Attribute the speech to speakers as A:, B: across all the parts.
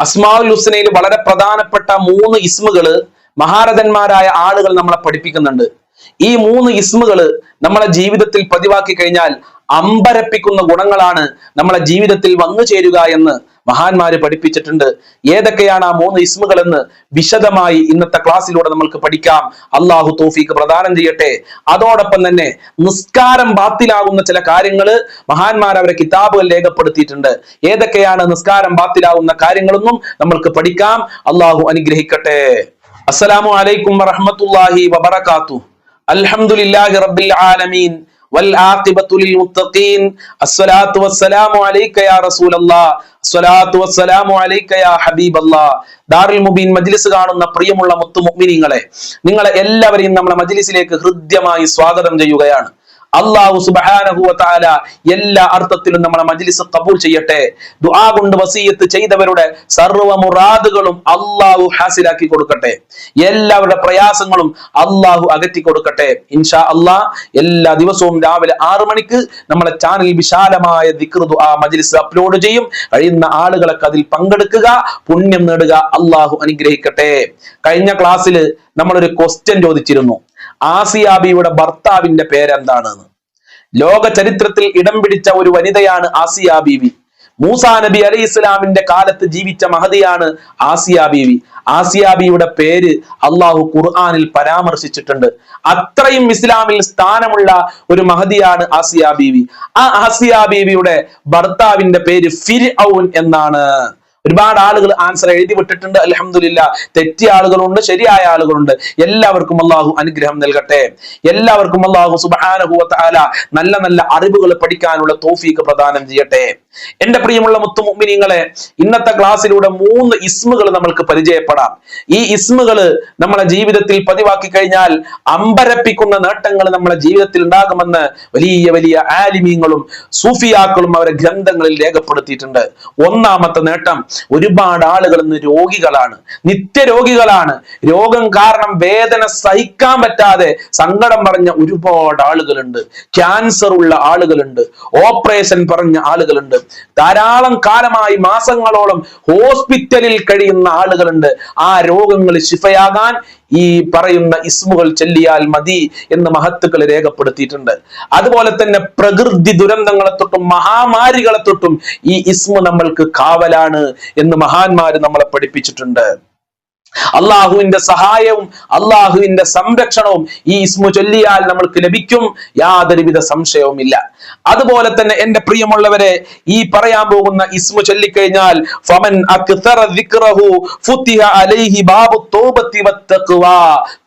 A: അസ്മാഉൽ ഹുസ്നയിൽ വളരെ പ്രധാനപ്പെട്ട മൂന്ന് ഇസ്മുകൾ മഹാരഥന്മാരായ ആളുകൾ നമ്മളെ പഠിപ്പിക്കുന്നുണ്ട്. ഈ മൂന്ന് ഇസ്മുകൾ നമ്മളെ ജീവിതത്തിൽ പതിവാക്കി കഴിഞ്ഞാൽ അമ്പരപ്പിക്കുന്ന ഗുണങ്ങളാണ് നമ്മളെ ജീവിതത്തിൽ വന്നു ചേരുക എന്ന് മഹാന്മാര് പഠിപ്പിച്ചിട്ടുണ്ട്. ഏതൊക്കെയാണ് ആ മൂന്ന് ഇസ്മുകൾ എന്ന് വിശദമായി ഇന്നത്തെ ക്ലാസ്സിലൂടെ നമ്മൾക്ക് പഠിക്കാം. അള്ളാഹു തോഫീക്ക് പ്രദാനം ചെയ്യട്ടെ. അതോടൊപ്പം തന്നെ നിസ്കാരം ബാത്തിലാകുന്ന ചില കാര്യങ്ങൾ മഹാന്മാർ അവരെ കിതാബുകൾ രേഖപ്പെടുത്തിയിട്ടുണ്ട്. ഏതൊക്കെയാണ് നിസ്കാരം ബാത്തിലാകുന്ന കാര്യങ്ങളൊന്നും നമ്മൾക്ക് പഠിക്കാം. അള്ളാഹു അനുഗ്രഹിക്കട്ടെ. അസ്സലാമു അലൈക്കും വറഹ്മത്തുള്ളാഹി വബറകാതുഹു അൽഹംദുലില്ലാഹി റബ്ബിൽ ആലമീൻ والعاقبة للمتقين الصلاة والسلام عليك يا رسول الله الصلاة والسلام عليك يا حبيب الله ദാറുൽ മുബീൻ മജ്ലിസ് കാണുന്ന പ്രിയമുള്ള മുത്തു മുഅ്മിനീങ്ങളെ നിങ്ങളെ എല്ലാവരെയും നമ്മളെ മജ്ലിസിലേക്ക് ഹൃദ്യമായി സ്വാഗതം ചെയ്യുകയാണ് അള്ളാഹു തആല എല്ലാ അർത്ഥത്തിലും നമ്മളെ മജ്ലിസ് കബൂൽ ചെയ്യട്ടെ. ദുആ കൊണ്ട് വസീയത്ത് ചെയ്തവരുടെ സർവ മുറാദുകളും അള്ളാഹു ഹാസിലാക്കി കൊടുക്കട്ടെ. എല്ലാവരുടെ പ്രയാസങ്ങളും അള്ളാഹു അകറ്റി കൊടുക്കട്ടെ. ഇൻഷാ അള്ളാഹ് എല്ലാ ദിവസവും രാവിലെ ആറു മണിക്ക് നമ്മളെ ചാനൽ വിശാലമായ ദിക്ർ ദുആ മജ്ലിസ് അപ്ലോഡ് ചെയ്യും. കഴിയുന്ന ആളുകളൊക്കെ അതിൽ പങ്കെടുക്കുക പുണ്യം നേടുക അള്ളാഹു അനുഗ്രഹിക്കട്ടെ. കഴിഞ്ഞ ക്ലാസ്സിൽ നമ്മളൊരു ക്വസ്റ്റ്യൻ ചോദിച്ചിരുന്നു. ആസിയാബിയുടെ ഭർത്താവിന്റെ പേരെന്താണെന്ന്. ലോക ചരിത്രത്തിൽ ഇടം പിടിച്ച ഒരു വനിതയാണ് ആസിയ ബീവി മൂസാ നബി അലി ഇസ്ലാമിന്റെ കാലത്ത് ജീവിച്ച മഹതിയാണ് ആസിയ ബീവി പേര് അള്ളാഹു ഖുർആാനിൽ പരാമർശിച്ചിട്ടുണ്ട്. അത്രയും ഇസ്ലാമിൽ സ്ഥാനമുള്ള ഒരു മഹതിയാണ് ആസിയ ബീവി ആ ആസിയ ബീവിയുടെ ഭർത്താവിന്റെ പേര് ഫിർ എന്നാണ്. ഒരുപാട് ആളുകൾ ആൻസർ എഴുതി വിട്ടിട്ടുണ്ട്. അലഹമില്ല തെറ്റിയ ആളുകളുണ്ട് ശരിയായ ആളുകളുണ്ട്. എല്ലാവർക്കും അള്ളാഹു അനുഗ്രഹം നൽകട്ടെ. എല്ലാവർക്കും അള്ളാഹു സുബാനുഭവത്ത ആല നല്ല നല്ല അറിവുകൾ പഠിക്കാനുള്ള തോഫീക്ക് പ്രദാനം ചെയ്യട്ടെ. എന്റെ പ്രിയമുള്ള മുത്തുമുമ്മിനിങ്ങളെ ഇന്നത്തെ ക്ലാസ്സിലൂടെ മൂന്ന് ഇസ്മുകൾ നമ്മൾക്ക് പരിചയപ്പെടാം. ഈ ഇസ്മുകൾ നമ്മളെ ജീവിതത്തിൽ പതിവാക്കി കഴിഞ്ഞാൽ അമ്പരപ്പിക്കുന്ന നേട്ടങ്ങൾ നമ്മളെ ജീവിതത്തിൽ ഉണ്ടാകുമെന്ന് വലിയ വലിയ ആലിമീങ്ങളും സൂഫിയാക്കളും അവരെ ഗ്രന്ഥങ്ങളിൽ രേഖപ്പെടുത്തിയിട്ടുണ്ട്. ഒന്നാമത്തെ നേട്ടം ഒരുപാട് ആളുകൾ ഇന്ന് രോഗികളാണ്. നിത്യരോഗികളാണ്. രോഗം കാരണം വേദന സഹിക്കാൻ പറ്റാതെ സങ്കടം പറഞ്ഞ ഒരുപാട് ആളുകളുണ്ട്. ക്യാൻസർ ഉള്ള ആളുകളുണ്ട്. ഓപ്പറേഷൻ പറഞ്ഞ ആളുകളുണ്ട്. ധാരാളം കാലമായി മാസങ്ങളോളം ഹോസ്പിറ്റലിൽ കഴിയുന്ന ആളുകളുണ്ട്. ആ രോഗങ്ങൾ ശിഫയാകാൻ ഈ പറയുന്ന ഇസ്മുകൾ ചെല്ലിയാൽ മതി എന്ന് മഹത്തുക്കൾ രേഖപ്പെടുത്തിയിട്ടുണ്ട്. അതുപോലെ തന്നെ പ്രകൃതി ദുരന്തങ്ങളെ തൊട്ടും മഹാമാരികളെ തൊട്ടും ഈ ഇസ്മു നമ്മൾക്ക് കാവലാണ് എന്ന് മഹാന്മാര് നമ്മളെ പഠിപ്പിച്ചിട്ടുണ്ട്. അള്ളാഹുവിന്റെ സഹായവും അള്ളാഹുവിന്റെ സംരക്ഷണവും ഈ ഇസ്മു ചൊല്ലിയാൽ നമ്മൾക്ക് ലഭിക്കും. യാതൊരുവിധ സംശയവുമില്ല. അതുപോലെ തന്നെ എന്റെ പ്രിയമുള്ളവരെ ഈ പറയാൻ പോകുന്ന ഇസ്മു ചൊല്ലിക്കഴിഞ്ഞാൽ ഫമൻ ദിക്റഹു അലൈഹി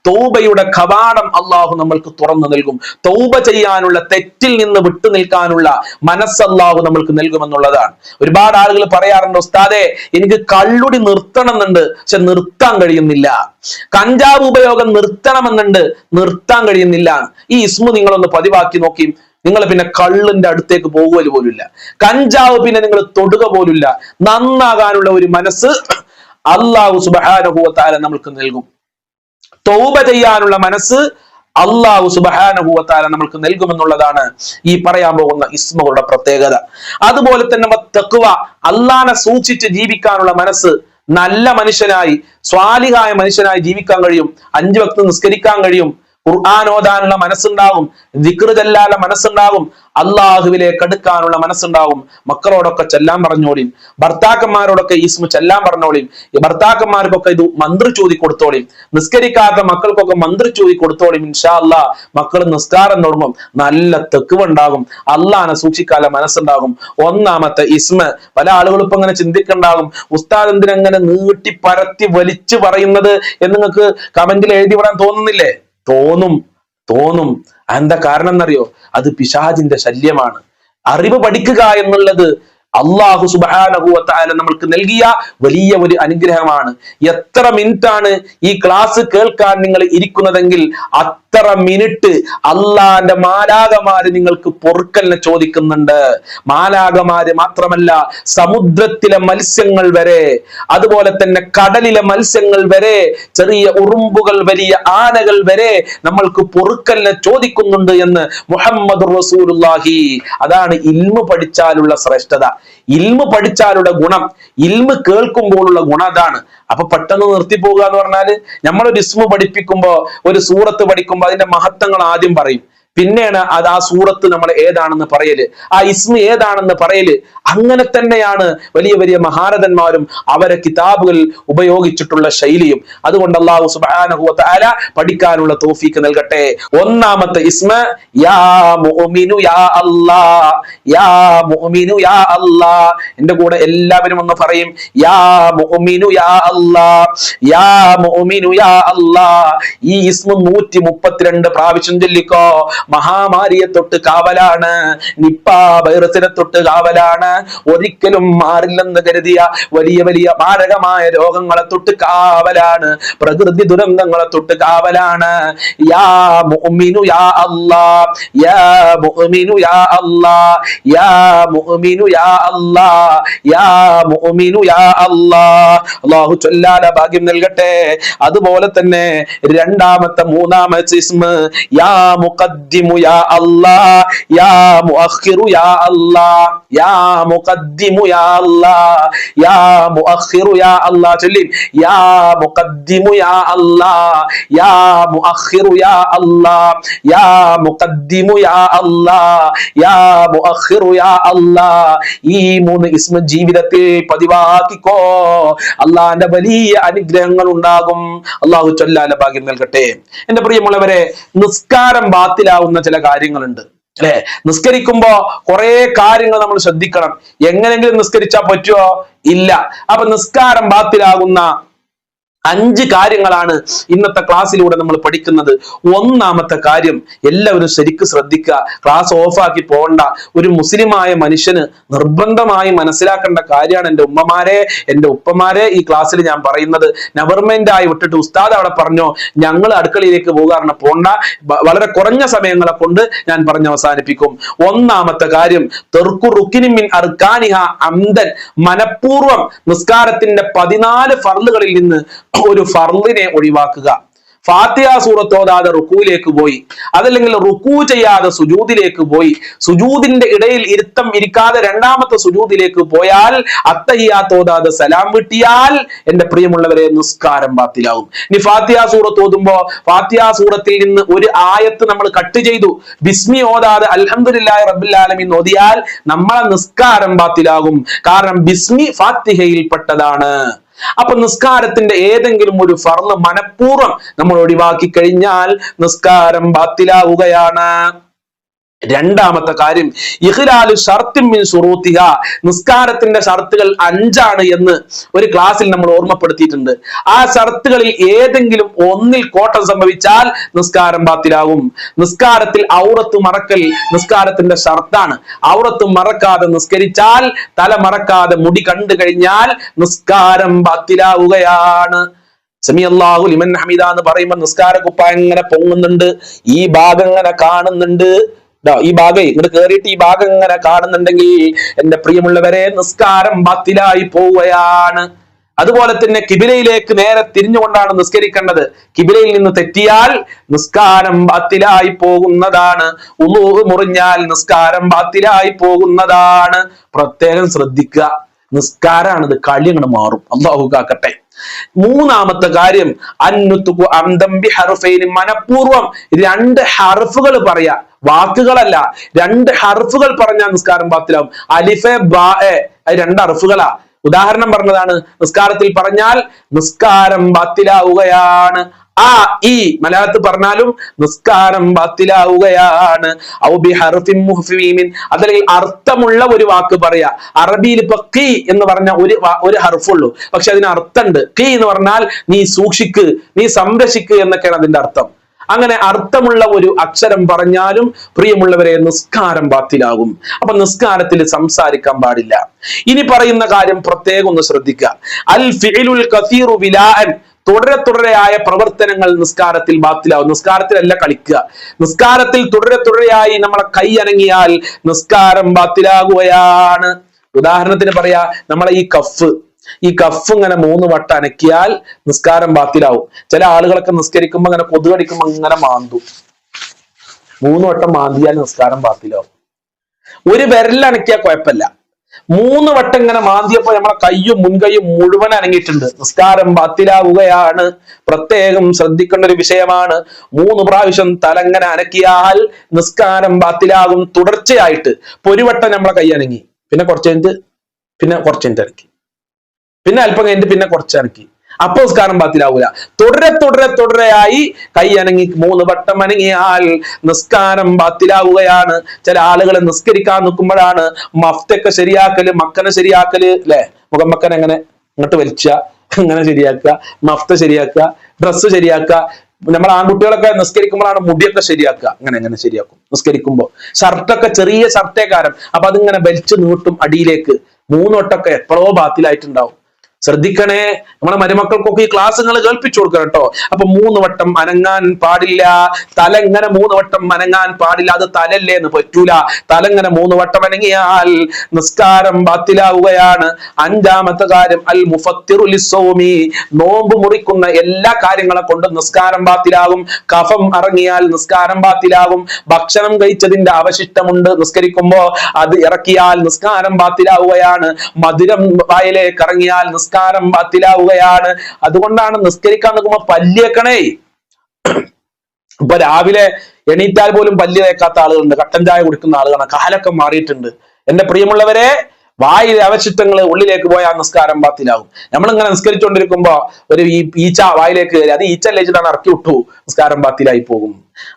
A: തൗബയുടെ കവാടം അള്ളാഹു നമ്മൾക്ക് തുറന്നു നൽകും. തൗബ ചെയ്യാനുള്ള തെറ്റിൽ നിന്ന് വിട്ടു നിൽക്കാനുള്ള മനസ്സ് അള്ളാഹു നമ്മൾക്ക് നൽകുമെന്നുള്ളതാണ്. ഒരുപാട് ആളുകൾ പറയാറുണ്ട് ഉസ്താദെ എനിക്ക് കള്ളുടി നിർത്തണമെന്നുണ്ട് പക്ഷെ നിർത്താൻ കഴിയുന്നില്ല. കഞ്ചാവ് ഉപയോഗം നിർത്തണമെന്നുണ്ട് നിർത്താൻ കഴിയുന്നില്ല. ഈ ഇസ്മു നിങ്ങളൊന്ന് പതിവാക്കി നോക്കി നിങ്ങൾ പിന്നെ കള്ളിന്റെ അടുത്തേക്ക് പോകുക പോലുമില്ല. കഞ്ചാവ് പിന്നെ നിങ്ങൾ തൊടുക പോലുമില്ല. നന്നാകാനുള്ള ഒരു മനസ്സ് അള്ളാഹു സുബഹാനുഭൂവത്താല നമ്മൾക്ക് നൽകും. തൗബ ചെയ്യാനുള്ള മനസ്സ് അള്ളാഹു സുബഹാനുഭൂവത്താല നമ്മൾക്ക് നൽകുമെന്നുള്ളതാണ് ഈ പറയാൻ പോകുന്ന ഇസ്മകളുടെ പ്രത്യേകത. അതുപോലെ തന്നെ തെക്കുവ അള്ളാനെ സൂക്ഷിച്ച് ജീവിക്കാനുള്ള മനസ്സ് നല്ല മനുഷ്യനായി സ്വാലിഹായ മനുഷ്യനായി ജീവിക്കാൻ കഴിയും അഞ്ചു വക്ത് നിസ്കരിക്കാൻ കഴിയും ഖുർആൻ ഓതാനുള്ള മനസ്സുണ്ടാകും ദിക്ർ ചെല്ലാനുള്ള മനസ്സുണ്ടാകും അള്ളാഹുവിലേക്ക് അടുക്കാനുള്ള മനസ്സുണ്ടാകും മക്കളോടൊക്കെ ചെല്ലാൻ പറഞ്ഞോളിയും ഭർത്താക്കന്മാരോടൊക്കെ ഈസ്മു ചെല്ലാൻ പറഞ്ഞോളിയും ഈ ഭർത്താക്കന്മാർക്കൊക്കെ ഇത് മന്ത്രി ചൂതി കൊടുത്തോളിയും നിസ്കരിക്കാത്ത മക്കൾക്കൊക്കെ മന്ത്രി ചൂതി കൊടുത്തോളിയും ഇൻഷാ അല്ലാ മക്കൾ നിസ്കാരം തുടങ്ങും നല്ല തെക്കുവുണ്ടാകും അള്ളാനെ സൂക്ഷിക്കാനുള്ള മനസ്സുണ്ടാകും. ഒന്നാമത്തെ ഇസ്മ പല ആളുകളും ഇപ്പൊ ഇങ്ങനെ ചിന്തിക്കണ്ടാകും ഉസ്താദ് എന്തിനങ്ങനെ നീട്ടി പരത്തി വലിച്ചു പറയുന്നത് എന്ന് നിങ്ങൾക്ക് കമന്റിൽ എഴുതി വിടാൻ തോന്നുന്നില്ലേ? തോന്നും തോന്നും. എന്താ കാരണം എന്നറിയോ അത് പിശാജിന്റെ ശല്യമാണ്. അറിവ് പഠിക്കുക എന്നുള്ളത് അള്ളാഹു സുബാനഹുവത്തായ നമ്മൾക്ക് നൽകിയ വലിയ ഒരു അനുഗ്രഹമാണ്. എത്ര മിനിറ്റാണ് ഈ ക്ലാസ് കേൾക്കാൻ നിങ്ങൾ ഇരിക്കുന്നതെങ്കിൽ എത്ര മിനിറ്റ് അള്ളാന്റെ മാലാകമാര് നിങ്ങൾക്ക് പൊറുക്കലിനെ ചോദിക്കുന്നുണ്ട്? മാലാകമാര് മാത്രമല്ല സമുദ്രത്തിലെ മത്സ്യങ്ങൾ വരെ അതുപോലെ തന്നെ കടലിലെ മത്സ്യങ്ങൾ വരെ ചെറിയ ഉറുമ്പുകൾ വലിയ ആനകൾ വരെ നമ്മൾക്ക് പൊറുക്കലിനെ ചോദിക്കുന്നുണ്ട് എന്ന് മുഹമ്മദ് റസൂലുല്ലാഹി അതാണ് ഇൽമു പഠിച്ചാലുള്ള ശ്രേഷ്ഠത. ഇൽമു പഠിച്ചാലുള്ള ഗുണം. ഇൽമു കേൾക്കുമ്പോഴുള്ള ഗുണം അതാണ്. അപ്പൊ പെട്ടെന്ന് നിർത്തി പോവുക എന്ന് പറഞ്ഞാൽ നമ്മളൊരു ഇസ്മു പഠിപ്പിക്കുമ്പോ ഒരു സൂറത്ത് പഠിക്കുമ്പോ അതിന്റെ മഹത്വങ്ങൾ ആദ്യം പറയും. പിന്നെയാണ് അത് ആ സൂറത്ത് നമ്മൾ ഏതാണെന്ന് പറയൽ ആ ഇസ്മ ഏതാണെന്ന് പറയൽ. അങ്ങനെ തന്നെയാണ് വലിയ വലിയ മഹാരഥന്മാരും അവരെ കിതാബുകൾ ഉപയോഗിച്ചിട്ടുള്ള ശൈലിയും. അതുകൊണ്ട് അള്ളാഹു തആല പഠിക്കാനുള്ള തോഫീക്ക് നൽകട്ടെ. ഒന്നാമത്തെ ഇസ്മ യാ മുഅ്മിനു യാ അല്ലാ യാ മുഅ്മിനു യാ അല്ലാ എന്റെ കൂടെ എല്ലാവരും ഒന്ന് പറയും യാ മുഅ്മിനു യാ അല്ലാ യാ മുഅ്മിനു യാ അല്ലാ ഈ ഇസ്മ നൂറ്റി മുപ്പത്തിരണ്ട് പ്രാവശ്യം ചൊല്ലിക്കോ മഹാമാരിയെ തൊട്ട് കാവലാണ്. നിപ്പ വൈറസിനെ തൊട്ട് കാവലാണ്. ഒരിക്കലും മാറില്ലെന്ന് കരുതിയ വലിയ വലിയ മാരകമായ രോഗങ്ങളെ തൊട്ട് കാവലാണ്. പ്രകൃതി ദുരന്തങ്ങളെ തൊട്ട് കാവലാണ്. യാ മുഅ്മിനു യാ അല്ലാ. യാ മുഅ്മിനു യാ അല്ലാ. യാ മുഅ്മിനു യാ അല്ലാ. യാ മുഅ്മിനു യാ അല്ലാ. അല്ലാഹു ചൊല്ലാല ഭാഗ്യം നൽകട്ടെ. അതുപോലെ തന്നെ രണ്ടാമത്തെ മൂന്നാമത്തെ ഇസ്മ. യാ മുഖദ്ദിമു യാ അല്ലാ യാ മുഅഖിറു യാ അല്ലാ യാ മുഖദ്ദിമു യാ അല്ലാ യാ മുഅഖിറു യാ അല്ലാ ചൊല്ലി യാ മുഖദ്ദിമു യാ അല്ലാ യാ മുഅഖിറു യാ അല്ലാ യാ മുഖദ്ദിമു യാ അല്ലാ യാ മുഅഖിറു യാ അല്ലാഹ് ഈ ഇസ്മ ജീവിതത്തെ പതിവാക്കിക്കോ. അള്ളാന്റെ വലിയ അനുഗ്രഹങ്ങൾ ഉണ്ടാകും. അള്ളാഹു ചൊല്ലാല ഭാഗ്യം നൽകട്ടെ. എന്റെ പ്രിയമുള്ളവരെ നിസ്കാരം ബാത്തിലാവുന്ന ചില കാര്യങ്ങളുണ്ട്. അല്ലെ? നിസ്കരിക്കുമ്പോ കുറെ കാര്യങ്ങൾ നമ്മൾ ശ്രദ്ധിക്കണം. എങ്ങനെങ്കിലും നിസ്കരിച്ചാൽ പറ്റുമോ ഇല്ല. അപ്പൊ നിസ്കാരം ബാത്തിലാകുന്ന അഞ്ച് കാര്യങ്ങളാണ് ഇന്നത്തെ ക്ലാസ്സിലൂടെ നമ്മൾ പഠിക്കുന്നത്. ഒന്നാമത്തെ കാര്യം എല്ലാവരും ശരിക്കും ശ്രദ്ധിക്കുക. ക്ലാസ് ഓഫാക്കി പോകണ്ട. ഒരു മുസ്ലിമായ മനുഷ്യന് നിർബന്ധമായി മനസ്സിലാക്കേണ്ട കാര്യമാണ് എന്റെ ഉമ്മമാരെ എന്റെ ഉപ്പമാരെ ഈ ക്ലാസ്സിൽ ഞാൻ പറയുന്നത്. നെവർമെന്റ് ആയി വിട്ടിട്ട് ഉസ്താദ് അവിടെ പറഞ്ഞോ ഞങ്ങൾ അടുക്കളയിലേക്ക് പോകാറുണ്ട് പോണ്ട. വളരെ കുറഞ്ഞ സമയങ്ങളെ കൊണ്ട് ഞാൻ പറഞ്ഞ് അവസാനിപ്പിക്കും. ഒന്നാമത്തെ കാര്യം തെർക്കു റുക്കിനി മിൻ അർക്കാനിഹ അംദൻ. മനപൂർവം നിസ്കാരത്തിന്റെ പതിനാല് ഫർളുകളിൽ നിന്ന് ഒരു ഫർദിനെ ഒഴിവാക്കുക. ഫാത്തിഹ സൂറത്ത് റുക്കുവിലേക്ക് പോയി. അതല്ലെങ്കിൽ റുക്കു ചെയ്യാതെ സുജൂദിലേക്ക് പോയി. സുജൂദിന്റെ ഇടയിൽ ഇരുത്തം ഇരിക്കാതെ രണ്ടാമത്തെ സുജൂദിലേക്ക് പോയാൽ അത്തഹിയാത്ത് സലാം വിട്ടിയാൽ എന്റെ പ്രിയമുള്ളവരെ നിസ്കാരം ബാത്തിലാവും. ഇനി ഫാത്തിഹ സൂറത്ത് ഓതുമ്പോ ഫാത്തിഹ സൂറത്തിൽ നിന്ന് ഒരു ആയത്ത് നമ്മൾ കട്ട് ചെയ്തു. ബിസ്മി ഓതാതെ അൽഹംദുലില്ലാഹി റബ്ബിൽ ആലമീൻ ഓതിയാൽ നമ്മളെ നിസ്കാരം ബാത്തിലാകും. കാരണം ബിസ്മി ഫാത്തിഹയിൽപ്പെട്ടതാണ് അപ്പൊ നിസ്കാരത്തിന്റെ ഏതെങ്കിലും ഒരു ഫർൾ മനഃപൂർവം നമ്മൾ ഒഴിവാക്കി കഴിഞ്ഞാൽ നിസ്കാരം ബാത്തിലാവുകയാണ്. രണ്ടാമത്തെ കാര്യം ഇഹ്ലാലു ഷർത്തിൻ മിൻ സുറൂത്തിഹ. നിസ്കാരത്തിന്റെ ഷർത്തുകൾ അഞ്ചാണ് എന്ന് ഒരു ക്ലാസ്സിൽ നമ്മൾ ഓർമ്മപ്പെടുത്തിയിട്ടുണ്ട്. ആ ഷർത്തുകളിൽ ഏതെങ്കിലും ഒന്നിൽ കോട്ടം സംഭവിച്ചാൽ നിസ്കാരം ബാത്തിലാവും നിസ്കാരത്തിൽ ഔറത്ത് മറക്കൽ നിസ്കാരത്തിന്റെ ഷർത്താണ്. ഔറത്ത് മറക്കാതെ നിസ്കരിച്ചാൽ തല മറക്കാതെ മുടി കണ്ടു കഴിഞ്ഞാൽ നിസ്കാരം ബാത്തിലാവുകയാണ്. സമി അള്ളാഹു ലിമൻ ഹമീദ എന്ന് പറയുമ്പോൾ നിസ്കാര കുപ്പ എങ്ങനെ പൊങ്ങുന്നുണ്ട് ഈ ഭാഗം എങ്ങനെ കാണുന്നുണ്ട്. ഈ ഭാഗം ഇങ്ങോട്ട് കേറിയിട്ട് ഈ ഭാഗം ഇങ്ങനെ കാണുന്നുണ്ടെങ്കിൽ എന്റെ പ്രിയമുള്ളവരെ നിസ്കാരം ബാത്തിലായി പോവുകയാണ്. അതുപോലെ തന്നെ കിബിലയിലേക്ക് നേരെ തിരിഞ്ഞുകൊണ്ടാണ് നിസ്കരിക്കേണ്ടത്. കിബിലയിൽ നിന്ന് തെറ്റിയാൽ നിസ്കാരം ബാത്തിലായി പോകുന്നതാണ്. ഉളു മുറിഞ്ഞാൽ നിസ്കാരം ബാത്തിലായി പോകുന്നതാണ്. പ്രത്യേകം ശ്രദ്ധിക്കുക. നിസ്കാരാണിത് ഇത് കളി മാറും. അള്ളാഹു കാക്കട്ടെ. മൂന്നാമത്തെ കാര്യം അന്നുത്തുക്കു അന്തംബി ഹറുഫൈന് മനഃപൂർവം രണ്ട് ഹർഫുകൾ പറയാ. വാക്കുകളല്ല. രണ്ട് ഹർഫുകൾ പറഞ്ഞാൽ നിസ്കാരം ബാത്തിലാവും. അലിഫെ ബാ എ രണ്ട് ഹർഫുകളാ. ഉദാഹരണം പറഞ്ഞതാണ്. നിസ്കാരത്തിൽ പറഞ്ഞാൽ നിസ്കാരം ബാത്തിലാവുകയാണ്. ആ ഈ മലയാളത്തിൽ പറഞ്ഞാലും നിസ്കാരം ബാത്തിലാവുകയാണ്. അതല്ലെങ്കിൽ അർത്ഥമുള്ള ഒരു വാക്ക് പറയാ. അറബിയിൽ ഇപ്പൊ കീ എന്ന് പറഞ്ഞ ഒരു ഒരു ഹർഫുള്ളൂ. പക്ഷെ അതിന് അർത്ഥമുണ്ട്. കീ എന്ന് പറഞ്ഞാൽ നീ സൂക്ഷിക്ക് നീ സംരക്ഷിക്ക് എന്നൊക്കെയാണ് അതിന്റെ അർത്ഥം. അങ്ങനെ അർത്ഥമുള്ള ഒരു അക്ഷരം പറഞ്ഞാലും പ്രിയമുള്ളവരെ നിസ്കാരം ബാത്തിലാകും. അപ്പൊ നിസ്കാരത്തിൽ സംസാരിക്കാൻ പാടില്ല. ഇനി പറയുന്ന കാര്യം പ്രത്യേകം ഒന്ന് ശ്രദ്ധിക്കുക. അൽ കസീറു തുടരെ തുടരെയായ പ്രവർത്തനങ്ങൾ നിസ്കാരത്തിൽ ബാത്തിലാവും നിസ്കാരത്തിലല്ല കളിക്കുക. നിസ്കാരത്തിൽ തുടരെ തുടരെയായി നമ്മളെ കൈ അനങ്ങിയാൽ നിസ്കാരം ബാത്തിലാകുകയാണ്. ഉദാഹരണത്തിന് പറയാ നമ്മളെ ഈ കഫ്. ഈ കഫ് ഇങ്ങനെ മൂന്ന് വട്ടം അനക്കിയാൽ നിസ്കാരം ബാത്തിലാവും. ചില ആളുകളൊക്കെ നിസ്കരിക്കുമ്പോ ഇങ്ങനെ കൊതുകടിക്കുമ്പോ ഇങ്ങനെ മാന്തു. മൂന്ന് വട്ടം മാന്തിയാൽ നിസ്കാരം ബാത്തിലാവും. ഒരു വിരലനക്കിയാൽ കുഴപ്പമില്ല. മൂന്ന് വട്ടം ഇങ്ങനെ മാന്തിയപ്പോ നമ്മളെ കയ്യും മുൻകൈയും മുഴുവൻ അനങ്ങിയിട്ടുണ്ട്. നിസ്കാരം ബാത്തിലാവുകയാണ്. പ്രത്യേകം ശ്രദ്ധിക്കേണ്ട ഒരു വിഷയമാണ്. മൂന്ന് പ്രാവശ്യം തലങ്ങനെ അനക്കിയാൽ നിസ്കാരം ബാത്തിലാകും തുടർച്ചയായിട്ട്. ഒരു വട്ടം നമ്മളെ കൈ അനങ്ങി. പിന്നെ കുറച്ച് കഴിഞ്ഞിട്ട് പിന്നെ കുറച്ച് കഴിഞ്ഞിട്ട് അനക്കി. പിന്നെ അല്പം കഴിഞ്ഞിട്ട് പിന്നെ കുറച്ച് ഇറക്കി. അപ്പൊ നിസ്കാരം ബാത്തിലാവൂല. തുടരെ തുടരെ തുടരെയായി കൈ അനങ്ങി മൂന്ന് വട്ടം അനങ്ങിയാൽ നിസ്കാരം ബാത്തിലാവുകയാണ്. ചില ആളുകൾ നിസ്കരിക്കാൻ നിൽക്കുമ്പോഴാണ് മഫ്തൊക്കെ ശരിയാക്കൽ മക്കനെ ശരിയാക്കൽ അല്ലെ മുഖമ്മക്കൻ എങ്ങനെ? ഇങ്ങോട്ട് വലിച്ച അങ്ങനെ ശരിയാക്കുക മഫ്ത ശരിയാക്കുക ഡ്രസ്സ് ശരിയാക്കുക. നമ്മൾ ആൺകുട്ടികളൊക്കെ നിസ്കരിക്കുമ്പോഴാണ് മുടിയൊക്കെ ശരിയാക്കുക. അങ്ങനെ അങ്ങനെ ശരിയാക്കും. നിസ്കരിക്കുമ്പോൾ ഷർട്ടൊക്കെ ചെറിയ ഷർട്ടേക്കാരം. അപ്പൊ അതിങ്ങനെ വലിച്ചു നീട്ടും അടിയിലേക്ക്. മൂന്നോട്ടൊക്കെ എപ്പോഴോ ബാത്തിലായിട്ടുണ്ടാവും. ശ്രദ്ധിക്കണേ. നമ്മളെ മരുമക്കൾക്കൊക്കെ ഈ ക്ലാസ്സുകൾ കേൾപ്പിച്ചു കൊടുക്കണം കേട്ടോ അപ്പൊ മൂന്ന് വട്ടം അനങ്ങാൻ പാടില്ല. തല ഇങ്ങനെ മൂന്ന് വട്ടം അനങ്ങാൻ പാടില്ല. അത് തലല്ലേ എന്ന് പറ്റൂല. തല ഇങ്ങനെ മൂന്ന് വട്ടം അനങ്ങിയാൽ നിസ്കാരം ബാത്തിലാവുകയാണ്. അഞ്ചാമത്തെ കാര്യം അൽ മുഫത്തിറുലിസോമി നോമ്പ് മുറിക്കുന്ന എല്ലാ കാര്യങ്ങളെ കൊണ്ടും നിസ്കാരം ബാത്തിലാകും. കഫം ഇറങ്ങിയാൽ നിസ്കാരം ബാത്തിലാകും. ഭക്ഷണം കഴിച്ചതിന്റെ അവശിഷ്ടമുണ്ട്. നിസ്കരിക്കുമ്പോ അത് ഇറക്കിയാൽ നിസ്കാരം ബാത്തിലാവുകയാണ്. മധുരം വായലേക്ക് ഇറങ്ങിയാൽ നിസ്കാരം ബാത്തിലാവുകയാണ്. അതുകൊണ്ടാണ് നിസ്കരിക്കാൻ നോക്കുമ്പോ പല്ലിയേക്കണേ. ഇപ്പൊ രാവിലെ എണീറ്റാൽ പോലും പല്ല് തേക്കാത്ത ആളുകളുണ്ട്. കട്ടൻ ചായ കുടിക്കുന്ന ആളുകളാണ്. കാലൊക്കെ മാറിയിട്ടുണ്ട്. എന്റെ പ്രിയമുള്ളവരെ വായിലെ അവശിഷ്ടങ്ങൾ ഉള്ളിലേക്ക് പോയാൽ നിസ്കാരം പാത്തിലാവും നമ്മളിങ്ങനെ നിസ്കരിച്ചുകൊണ്ടിരിക്കുമ്പോ ഒരു ഈച്ച വായിലേക്ക് കയറി അത് ഈച്ച ലേച്ചിട്ടാണ് ഇറക്കി വിട്ടു. നിസ്കാരം പാത്തിലായി പോകും.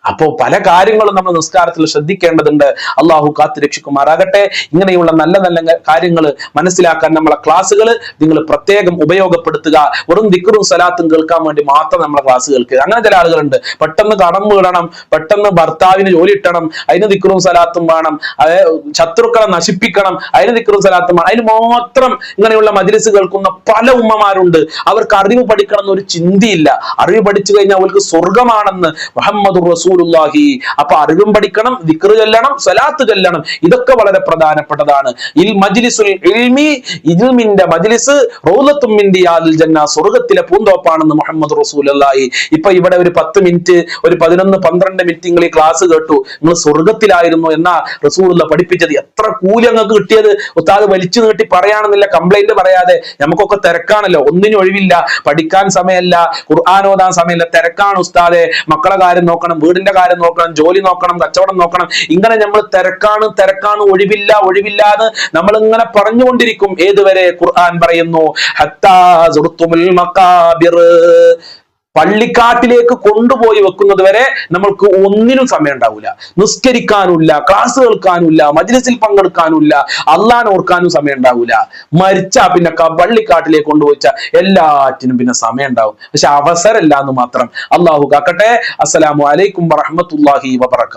A: അപ്പോ പല കാര്യങ്ങളും നമ്മൾ നിസ്കാരത്തിൽ ശ്രദ്ധിക്കേണ്ടതുണ്ട്. അള്ളാഹു കാത്തു രക്ഷിക്കുമാറാകട്ടെ. ഇങ്ങനെയുള്ള നല്ല നല്ല കാര്യങ്ങൾ മനസ്സിലാക്കാൻ നമ്മളെ ക്ലാസ്സുകൾ നിങ്ങൾ പ്രത്യേകം ഉപയോഗപ്പെടുത്തുക. വെറും ദിക്കറും സലാത്തും കേൾക്കാൻ വേണ്ടി മാത്രം നമ്മളെ ക്ലാസ് കേൾക്കുക. അങ്ങനെ ചില ആളുകളുണ്ട്. പെട്ടെന്ന് കടം വീടണം. പെട്ടെന്ന് ഭർത്താവിന് ജോലി ഇട്ടണം അതിന് ദിക്കറും സലാത്തും വേണം. അതായത് ശത്രുക്കളെ നശിപ്പിക്കണം. അതിന് ദിക്കറും സലാത്തും വേണം. അതിന് മാത്രം ഇങ്ങനെയുള്ള മജിലിസ് കേൾക്കുന്ന പല ഉമ്മമാരുണ്ട്. അവർക്ക് അറിവ് പഠിക്കണം എന്നൊരു ചിന്തയില്ല. അറിവ് പഠിച്ചു കഴിഞ്ഞാൽ അവർക്ക് സ്വർഗമാണെന്ന് മുഹമ്മദ് റസൂലുള്ളാഹി. അപ്പൊ അറിവും പഠിക്കണം വിക്ര ചൊല്ലണം സലാത്ത് ചൊല്ലണം. ഇതൊക്കെ വളരെ പ്രധാനപ്പെട്ടതാണ്. ഇൽ മജ്ലിസുൽ ഇൽമി ഇൽമിന്റെ മജ്ലിസ് റൗലത്തും മിൻ ജന്ന സ്വർഗത്തിലെ പൂന്തോപ്പാണെന്ന് മുഹമ്മദ് റസൂലുള്ളാഹി. ഇപ്പൊ ഇവിടെ ഒരു പത്ത് മിനിറ്റ് ഒരു പതിനൊന്ന് പന്ത്രണ്ട് മിനിറ്റ് നിങ്ങൾ ഈ ക്ലാസ് കേട്ടു. നിങ്ങൾ സ്വർഗത്തിലായിരുന്നു എന്നാ റസൂലുള്ള പഠിപ്പിച്ചത്. എത്ര കൂലി അങ്ങക്ക് കിട്ടിയത്? ഒത്താത് വലിച്ചു നീട്ടി പറയാണെന്നില്ല കംപ്ലൈന്റ് പറയാതെ. നമുക്കൊക്കെ തിരക്കാണല്ലോ ഒന്നിനും ഒഴിവില്ല. പഠിക്കാൻ സമയമല്ല ഖുർആൻ ഓതാൻ സമയമല്ല തിരക്കാണ് ഉസ്താദെ. മക്കളെ കാര്യം നോക്കണം. വീടിന്റെ കാര്യം നോക്കണം ജോലി നോക്കണം കച്ചവടം നോക്കണം. ഇങ്ങനെ നമ്മൾ തിരക്കാണ് തിരക്കാണ് ഒഴിവില്ല ഒഴിവില്ലാന്ന് നമ്മൾ ഇങ്ങനെ പറഞ്ഞുകൊണ്ടിരിക്കും. ഏതുവരെ ഖുർആൻ പറയുന്നു? പള്ളിക്കാട്ടിലേക്ക് കൊണ്ടുപോയി വെക്കുന്നത് വരെ നമ്മൾക്ക് ഒന്നിനും സമയം ഉണ്ടാവില്ല നിസ്കരിക്കാനുമില്ല ക്ലാസ് കേൾക്കാനുമില്ല മജ്ലിസിൽ പങ്കെടുക്കാനുമില്ല അള്ളാൻ ഓർക്കാനും സമയം ഉണ്ടാവില്ല മരിച്ചാ പിന്നെ പള്ളിക്കാട്ടിലേക്ക് കൊണ്ടുപോയിച്ച എല്ലാറ്റിനും പിന്നെ സമയം ഉണ്ടാവും പക്ഷെ അവസരമില്ല എന്ന് മാത്രം. അള്ളാഹു കാക്കട്ടെ. അസ്സലാമു അലൈക്കും വറഹ്മത്തുള്ളാഹി വബറകാതുഹു